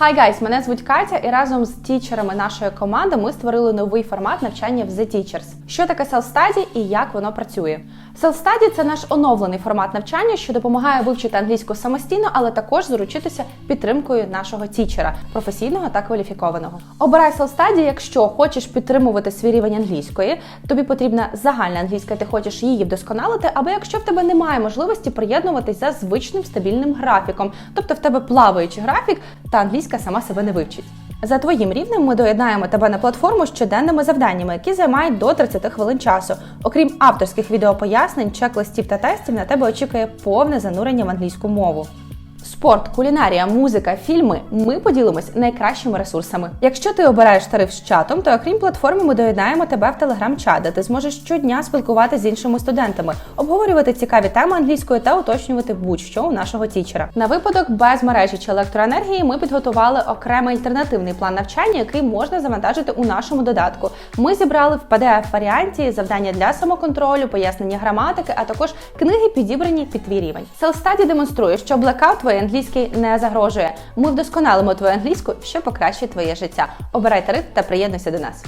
Hi guys, мене звуть Катя, і разом з тічерами нашої команди ми створили новий формат навчання в The Teachers. Що таке Self-Study і як воно працює? Self-Study – це наш оновлений формат навчання, що допомагає вивчити англійську самостійно, але також заручитися підтримкою нашого тічера, професійного та кваліфікованого. Обирай Self-Study, якщо хочеш підтримувати свій рівень англійської, тобі потрібна загальна англійська, ти хочеш її вдосконалити, або якщо в тебе немає можливості приєднуватись за звичним стабільним графіком, тобто в тебе плаваючий графік, та англійська сама себе не вивчить. За твоїм рівнем ми доєднаємо тебе на платформу з щоденними завданнями, які займають до 30 хвилин часу. Окрім авторських відеопояснень, чек-листів та тестів, на тебе очікує повне занурення в англійську мову. Спорт, кулінарія, музика, фільми ми поділимось найкращими ресурсами. Якщо ти обираєш тариф з чатом, то окрім платформи, ми доєднаємо тебе в телеграм-чат, де ти зможеш щодня спілкуватися з іншими студентами, обговорювати цікаві теми англійської та уточнювати будь-що у нашого тічера. На випадок без мережі чи електроенергії ми підготували окремий альтернативний план навчання, який можна завантажити у нашому додатку. Ми зібрали в pdf варіанті завдання для самоконтролю, пояснення граматики, а також книги підібрані під твій рівень. Self-Study демонструє, що блекаут твоєї англійський не загрожує. Ми вдосконалимо твою англійську, що покращить твоє життя. Обирай тариф та приєднуйся до нас.